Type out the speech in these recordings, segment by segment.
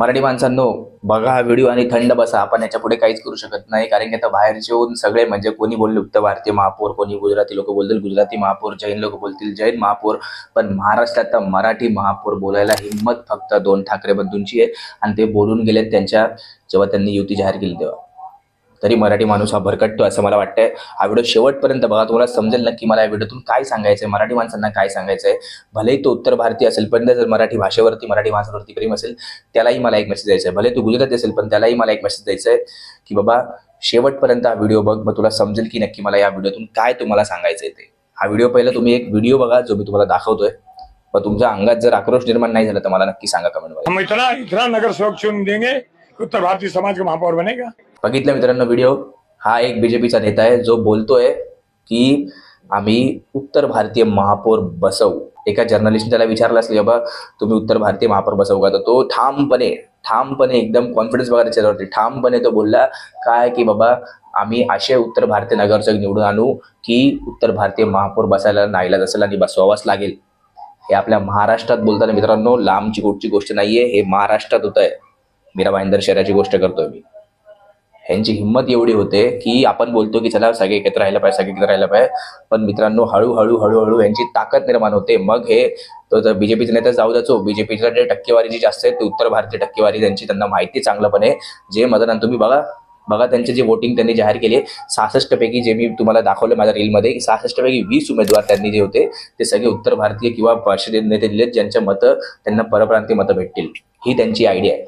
मराठी माणसांनो बघा हा व्हिडिओ आणि थंड बसा. आपण याच्यापुढे काहीच करू शकत नाही कारण की आता बाहेरचे येऊन सगळे म्हणजे कोणी बोलले उत्तर भारतीय महापौर कोणी गुजराती लोक बोलतील गुजराती महापौर जैन लोक बोलतील जैन महापौर. पण महाराष्ट्रात तर मराठी महापौर बोलायला हिंमत फक्त दोन ठाकरे बंधूंची आहे. आणि ते बोलून गेलेत त्यांच्या जेव्हा त्यांनी युती जाहीर केली तेव्हा. तरी मराठी माणूस हा भरकटतो असं मला वाटतंय. हा व्हिडिओ शेवटपर्यंत बघा तुम्हाला समजेल नक्की मला या व्हिडिओतून काय सांगायचंय मराठी माणसांना काय सांगायचंय. भलेही तो उत्तर भारतीय असेल पण जर मराठी भाषेवरती मराठी माणसावरती प्रेम असेल त्यालाही मला एक मेसेज द्यायचा आहे भले तू गुजराती असेल पण त्यालाही मला एक मेसेज द्यायचा आहे की बाबा शेवटपर्यंत हा व्हिडिओ बघ मग तुला समजेल की नक्की मला या व्हिडिओतून काय तुम्हाला सांगायचंय ते. हा व्हिडिओ पहिला तुम्ही एक व्हिडिओ बघा जो मी तुम्हाला दाखवतोय. पण तुमच्या अंगात जर आक्रोश निर्माण नाही झाला तर मला नक्की सांगा कमेंटमध्ये हम इतना इतना नगर सेवक चुन देंगे उत्तर भारतीय समाज का महापौर बनेगा. बघितलं मित्रांनो व्हिडिओ हा एक बीजेपीचा नेता आहे जो बोलतोय की आम्ही उत्तर भारतीय महापौर बसवू. एका जर्नलिस्टने त्याला विचारलं असलं की बाबा तुम्ही उत्तर भारतीय महापौर बसवू का? तर तो ठामपणे ठामपणे एकदम कॉन्फिडन्स बघा त्याच्यावरती ठामपणे तो बोलला काय की बाबा आम्ही असे उत्तर भारतीय नगरसेवक निवडून आणू की उत्तर भारतीय महापौर बसायला नाईलाज असेल आणि बसवावाच लागेल. हे आपल्या महाराष्ट्रात बोलताना मित्रांनो लांबची कुठची गोष्ट नाहीये हे महाराष्ट्रात होत आहे मीरा भाईंदर शहराची गोष्ट करतोय मी. ह्यांची हिंमत एवढी होते की आपण बोलतो की चला सगळे एकत्र राहायला पाहिजे सगळे एकत्र राहायला पाहिजे. पण मित्रांनो हळूहळू हळूहळू यांची ताकद निर्माण होते. मग हे तो जर बीजेपीचे नेता जाऊ द्याचो. बीजेपीच्या जे टक्केवारी जी जास्त आहे ते उत्तर भारतीय टक्केवारी त्यांची त्यांना माहिती चांगलंपणे जे मतदान तुम्ही बघा बघा त्यांचे जे वोटिंग त्यांनी जाहीर केले सहासष्ट पैकी जे मी तुम्हाला दाखवलं माझ्या रीलमध्ये सहासष्ट पैकी वीस उमेदवार त्यांनी जे होते ते सगळे उत्तर भारतीय किंवा परिषदेत नेते दिलेत ज्यांच्या मतं त्यांना परप्रांतीय मतं भेटतील. ही त्यांची आयडिया आहे.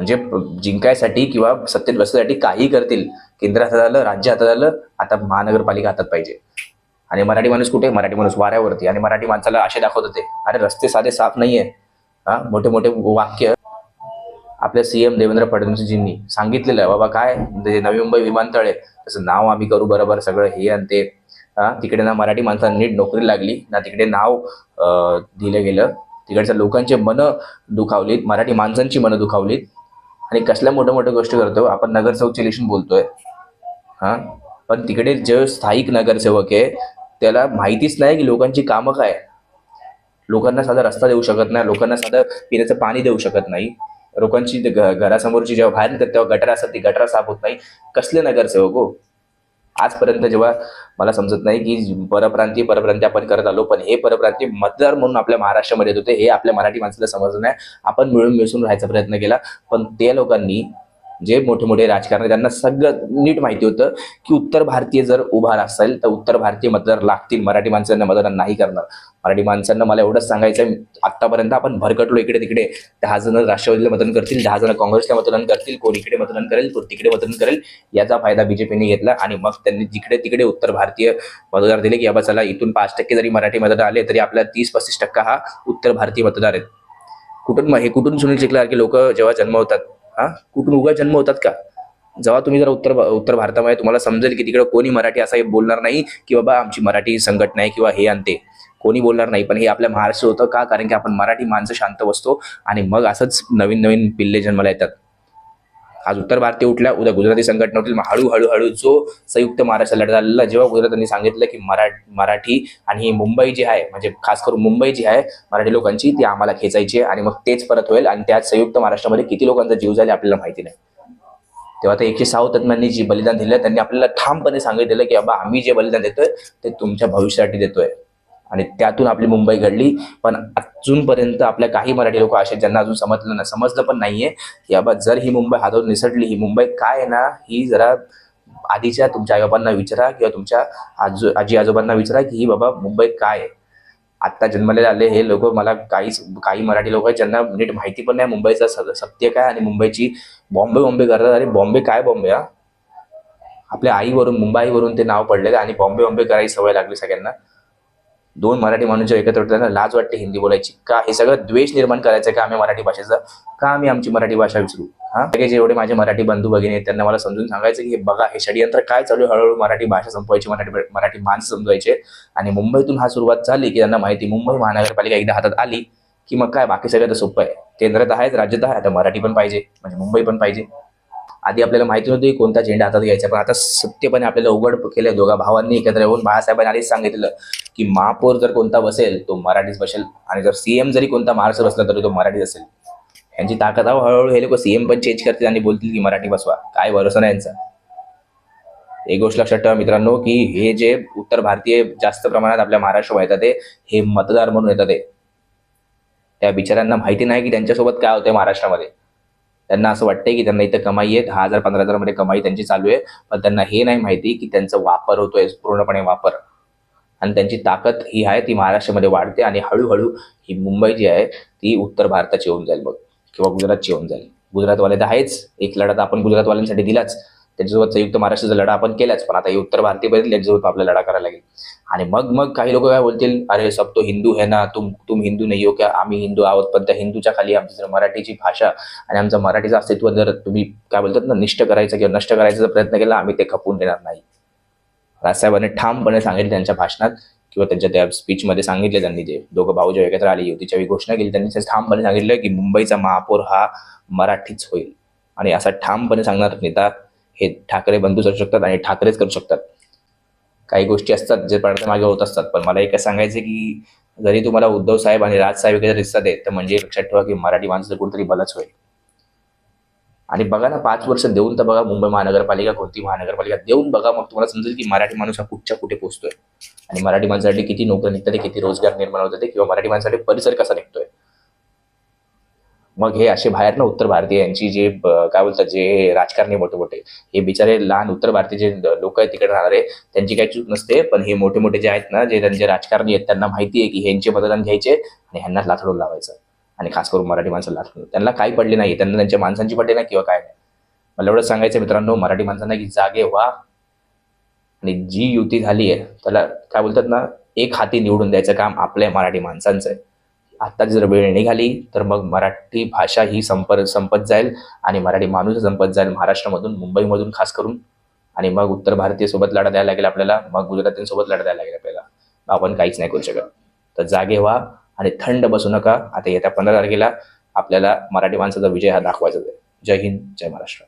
म्हणजे जिंकायसाठी किंवा सत्तेत बसण्यासाठी काही करतील. केंद्र हातात आलं राज्य हातात आलं आता महानगरपालिका हातात पाहिजे. आणि मराठी माणूस कुठे? मराठी माणूस वाऱ्यावरती. आणि मराठी माणसाला असे दाखवत होते अरे रस्ते साधे साफ नाहीये. हा मोठे मोठे वाक्य. आपल्या सीएम देवेंद्र फडणवीसजींनी सांगितलेलं आहे बाबा काय? म्हणजे नवी मुंबई विमानतळ आहे. तसं नाव आम्ही करू बरोबर सगळं हे आणि ते. तिकडे ना मराठी माणसांना नीट नोकरी लागली. ना तिकडे नाव दिलं गेलं. तिकडच्या लोकांचे मनं दुखावलीत मराठी माणसांची मनं दुखावलीत. आणि कसल्या मोठ्या मोठ्या गोष्टी करतो आपण नगरसेवकचे इलेक्शन बोलतोय. हा? पण तिकडे जे स्थायिक नगरसेवक आहे त्याला माहितीच नाही की लोकांची कामं काय. लोकांना साधा रस्ता देऊ शकत नाही लोकांना साधं पिण्याचं पाणी देऊ शकत नाही. लोकांची घ- घरासमोरची जेव्हा बाहेर निघतात तेव्हा गटार असतात ती गटार साफ होत नाही. कसले नगरसेवक हो? आजपर्यंत जेव्हा मला समजत नाही की परप्रांती परप्रांती आपण करत आलो पण हे परप्रांती मतदार म्हणून आपल्या महाराष्ट्रामध्ये येत होते हे आपल्या मराठी माणसाला समजलं नाही. आपण मिळून मिसळून राहायचा प्रयत्न केला पण त्या लोकांनी जे मोठे मोठे राजकारणी त्यांना सगळं नीट माहिती होतं की उत्तर भारतीय जर उभा असेल तर उत्तर भारतीय मतदार लागतील. मराठी माणसांना मतदान नाही करणार. मराठी माणसांना मला एवढंच सांगायचं आहे आतापर्यंत आपण भरकटलो इकडे तिकडे. दहा जण राष्ट्रवादीला मतदान करतील दहा जण काँग्रेसला मतदान करतील कोण इकडे मतदान करेल कोण तिकडे मतदान करेल याचा फायदा बीजेपीने घेतला आणि मग त्यांनी जिकडे तिकडे उत्तर भारतीय मतदार दिले की बाबा चला इथून पाच टक्के जरी मराठी मतदार आले तरी आपला तीस पस्तीस टक्का हा उत्तर भारतीय मतदार आहेत. कुठून हे कुठून सुनील शिकला की लोक जेव्हा जन्म होतात हा? कुठून उगा जन्म होतात का? जेव्हा तुम्ही जर उत्तर उत्तर भारतामध्ये तुम्हाला समजेल की तिकडे कोणी मराठी असं बोलणार नाही की बाबा आमची मराठी संघटना आहे किंवा हे आणते कोणी बोलणार नाही पण हे आपल्या महाराष्ट्र होतं का? कारण की आपण मराठी माणसं शांत बसतो आणि मग असंच नवीन नवीन पिल्ले जन्माला येतात. आज उत्तर भारतीय उठल्या उद्या गुजराती संघटना उठली मग हळूहळू हळू जो संयुक्त महाराष्ट्र लढा झालेला जेव्हा गुजरातांनी सांगितलं की मरा मराठी आणि ही मुंबई जी आहे म्हणजे खास करून मुंबई जी आहे मराठी लोकांची ती आम्हाला खेचायची आहे आणि मग तेच परत होईल आणि त्यात संयुक्त महाराष्ट्रामध्ये किती लोकांचा जीव झाले आपल्याला माहिती नाही. तेव्हा ते एकशे सहा तज्ञांनी जी बलिदान दिलं त्यांनी आपल्याला ठामपणे सांगितलेलं की बाबा आम्ही जे बलिदान देतोय ते तुमच्या भविष्यासाठी देतोय. आणि त्यातून आपली मुंबई घडली. पण अजूनपर्यंत आपल्या काही मराठी लोक असे ज्यांना अजून समजलं ना समजलं पण नाहीये की बाबा जर ही मुंबई हातून निसटली ही मुंबई काय आहे ना ही जरा आधीच्या तुमच्या आईबाबांना विचारा किंवा तुमच्या आजो आजी आजोबांना विचारा की ही बाबा मुंबई काय आहे. आत्ता जन्मलेले आले हे लोक मला काही काही मराठी लोक आहेत ज्यांना नीट माहिती पण नाही मुंबईचं स- सत्य काय आणि मुंबईची बॉम्बे बॉम्बे करतात अरे बॉम्बे काय बॉम्बे हा? आपल्या आईवरून मुंबईवरून ते नाव पडलेलं आणि बॉम्बे बॉम्बे करायची सवय लागली सगळ्यांना. दोन मराठी माणूस जेव्हा एकत्र होतात लाज वाटते हिंदी बोलायची. का हे सगळं द्वेष निर्माण करायचं का आम्ही मराठी भाषेचा? का आम्ही आमची मराठी भाषा विसरू? हा? सगळे जेवढे माझे मराठी बंधू भगिनी आहेत त्यांना मला समजून सांगायचं की हे बघा हे षडयंत्र काय चालू हळूहळू मराठी भाषा संपवायची मराठी मराठी माणसं समजवायचे. आणि मुंबईतून हा सुरुवात झाली की त्यांना माहिती मुंबई महानगरपालिका एकदा हातात आली की मग काय बाकी सगळं तर सोपं आहे. केंद्रात आहेच राज्यात आहे आता मराठी पण पाहिजे म्हणजे मुंबई पण पाहिजे. आधी आपल्याला माहिती नव्हती कोणता झेंडा हातात घ्यायचा पण आता सत्यपणे आपल्याला उघड केलं दोघा भावांनी एकत्र येऊन बाळासाहेबांनी आधीच सांगितलं की महापौर जर कोणता बसेल तो मराठीच बसेल. आणि जर सीएम जरी कोणता महाराष्ट्र बसला तरी तो मराठीच असेल. यांची ताकद आहो हळूहळू हे लोक सीएम पण चेंज करतील आणि बोलतील की मराठी बसवा. काय भरोसा नाही यांचा. एक गोष्ट लक्षात ठेवा मित्रांनो की हे जे उत्तर भारतीय जास्त प्रमाणात आपल्या महाराष्ट्र येतात ते हे मतदार म्हणून येतात ते. त्या बिचाऱ्यांना माहिती नाही की त्यांच्यासोबत काय होतंय महाराष्ट्रामध्ये. त्यांना असं वाटतंय की त्यांना इथं कमाई आहे. दहा हजार पंधरा हजारमध्ये कमाई त्यांची चालू आहे. पण त्यांना हे नाही माहिती की त्यांचा वापर होतोय पूर्णपणे वापर. आणि त्यांची ताकद ही आहे ती महाराष्ट्रामध्ये वाढते आणि हळूहळू ही मुंबई जी आहे ती उत्तर भारताची होऊन जाईल बघ. किंवा गुजरातची होऊन जाईल. गुजरातवाले तर आहेच. एक लढा आपण गुजरातवाल्यांसाठी दिलाच. त्याच्यासोबत संयुक्त महाराष्ट्राचा लढा आपण केलाच पण आता हे उत्तर भारतीय बदल याच्यासोबत आपला लढा करायला लागेल. आणि मग मग काही लोक काय बोलतील अरे सब तो हिंदू है ना तुम तुम हिंदू नाही हो क्या? आम्ही हिंदू आहोत पण त्या हिंदूच्या खाली आमची जर मराठीची भाषा आणि आमचं मराठीचं अस्तित्व जर तुम्ही काय बोलतात ना निष्ठ करायचं किंवा नष्ट करायचा जर प्रयत्न केला आम्ही ते खपवून देणार नाही. राजसाहेबांनी ठामपणे सांगितले त्यांच्या भाषणात किंवा त्यांच्या त्या स्पीचमध्ये सांगितले त्यांनी जे दोघं भाऊ जेव्हा एकत्र आली युतीच्या वेळी घोषणा केली त्यांनी ते ठामपणे सांगितलं की मुंबईचा महापौर हा मराठीच होईल. आणि असा ठामपणे सांगणार नेता हे ठाकरे बंधू करू शकतात आणि ठाकरेच करू शकतात. काही गोष्टी असतात जे मागे होत असतात. पण मला एक सांगायचं की जरी तुम्हाला उद्धव साहेब आणि राज साहेब वगैरे रिश्ता देत तर म्हणजे लक्षात ठेवा की मराठी माणसं कुठेतरी बलच होईल. आणि बघा ना पाच वर्ष देऊन तर बघा मुंबई महानगरपालिका कोणती महानगरपालिका देऊन बघा मग तुम्हाला समजेल की मराठी माणूस हा कुठच्या कुठे पोहोचतोय आणि मराठी माणसासाठी किती नोकऱ्या निघतात किती रोजगार निर्माण होतात किंवा मराठी माणसासाठी परिसर कसा निघतोय. मग हे असे बाहेर ना उत्तर भारतीय यांची जे काय बोलतात जे राजकारणी मोठे मोठे हे बिचारे लहान उत्तर भारतीय जे लोक आहेत तिकडे राहणारे त्यांची काही चूक नसते पण हे मोठे मोठे जे आहेत ना जे त्यांचे राजकारणी आहेत त्यांना माहिती आहे की ह्यांचे मतदान घ्यायचे आणि ह्यांनाच लाथडून लावायचं. आणि खास करून मराठी माणसाला लाथडून त्यांना काही पडले नाही त्यांना त्यांच्या माणसांची पडले नाही किंवा काय नाही. मला एवढं सांगायचं मित्रांनो मराठी माणसांना की जागे व्हा. आणि जी युती झाली आहे त्याला काय बोलतात ना एक हाती निवडून द्यायचं काम आपल्या मराठी माणसांचं आहे. आता जर वेळ निघाली तर मग मराठी भाषा ही संप संपत जाईल आणि मराठी माणूस संपत जाईल महाराष्ट्रामधून मुंबईमधून खास करून. आणि मग उत्तर भारतीय सोबत लढा द्यायला लागेल आपल्याला मग गुजरातींसोबत लढा द्यायला लागेल आपल्याला. आपण काहीच नाही करू शकत. तर जागे व्हा आणि थंड बसू नका. आता येत्या पंधरा तारखेला आपल्याला मराठी माणसाचा विजय हा दाखवायचा आहे. जय हिंद जय महाराष्ट्र.